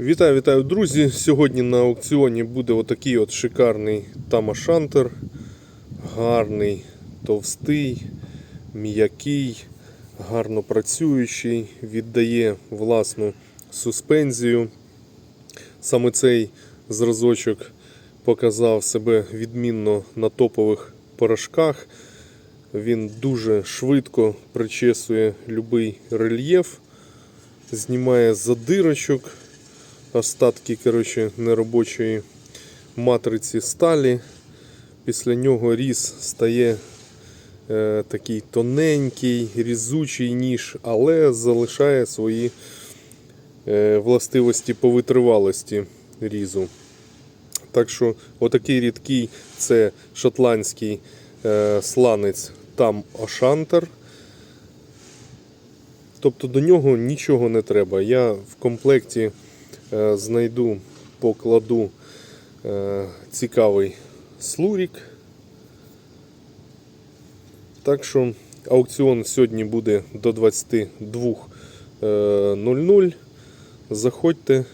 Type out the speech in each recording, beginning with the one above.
Вітаю, вітаю, друзі! Сьогодні на аукціоні буде отакий от шикарний тамашантер. Гарний, товстий, м'який, гарно працюючий, віддає власну суспензію. Саме цей зразочок показав себе відмінно на топових порошках. Він дуже швидко причесує будь-який рельєф, знімає задирочок, остатки коротше, неробочої матриці сталі. Після нього різ стає е, такий тоненький, різучий ніж, але залишає свої е, властивості по витривалості різу. Так що отакий рідкий це шотландський е, сланець там Ошантер. Тобто до нього нічого не треба. Я в комплекті знайду, покладу е, цікавий слурік. Так що аукціон сьогодні буде до 22.00. Заходьте е,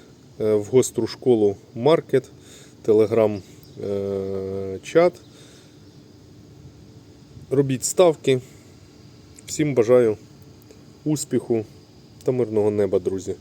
в гостру школу Маркет, телеграм е, чат. Робіть ставки. Всім бажаю успіху та мирного неба, друзі.